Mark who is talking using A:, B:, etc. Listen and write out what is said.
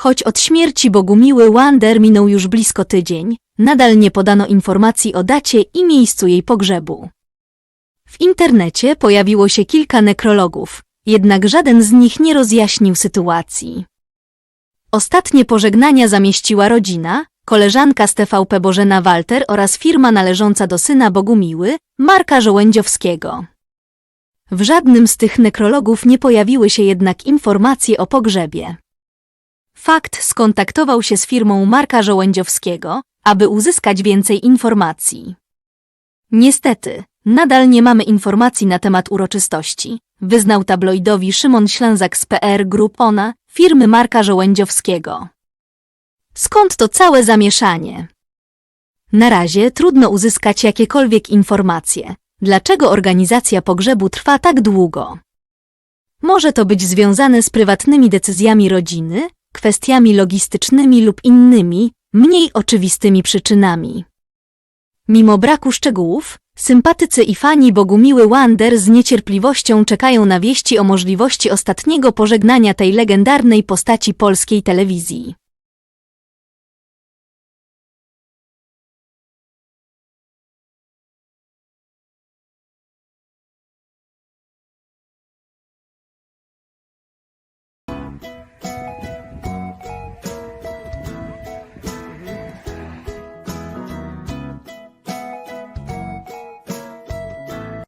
A: Choć od śmierci Bogumiły Wander minął już blisko tydzień, nadal nie podano informacji o dacie i miejscu jej pogrzebu. W internecie pojawiło się kilka nekrologów, jednak żaden z nich nie rozjaśnił sytuacji. Ostatnie pożegnania zamieściła rodzina, koleżanka z TVP Bożena Walter oraz firma należąca do syna Bogumiły, Marka Żołędziowskiego. W żadnym z tych nekrologów nie pojawiły się jednak informacje o pogrzebie. Fakt skontaktował się z firmą Marka Żołędziowskiego, aby uzyskać więcej informacji. Niestety, nadal nie mamy informacji na temat uroczystości, wyznał tabloidowi Szymon Ślęzak z PR Group Ona, firmy Marka Żołędziowskiego. Skąd to całe zamieszanie? Na razie trudno uzyskać jakiekolwiek informacje, dlaczego organizacja pogrzebu trwa tak długo. Może to być związane z prywatnymi decyzjami rodziny, kwestiami logistycznymi lub innymi, mniej oczywistymi przyczynami. Mimo braku szczegółów, sympatycy i fani Bogumiły Wander z niecierpliwością czekają na wieści o możliwości ostatniego pożegnania tej legendarnej postaci polskiej telewizji.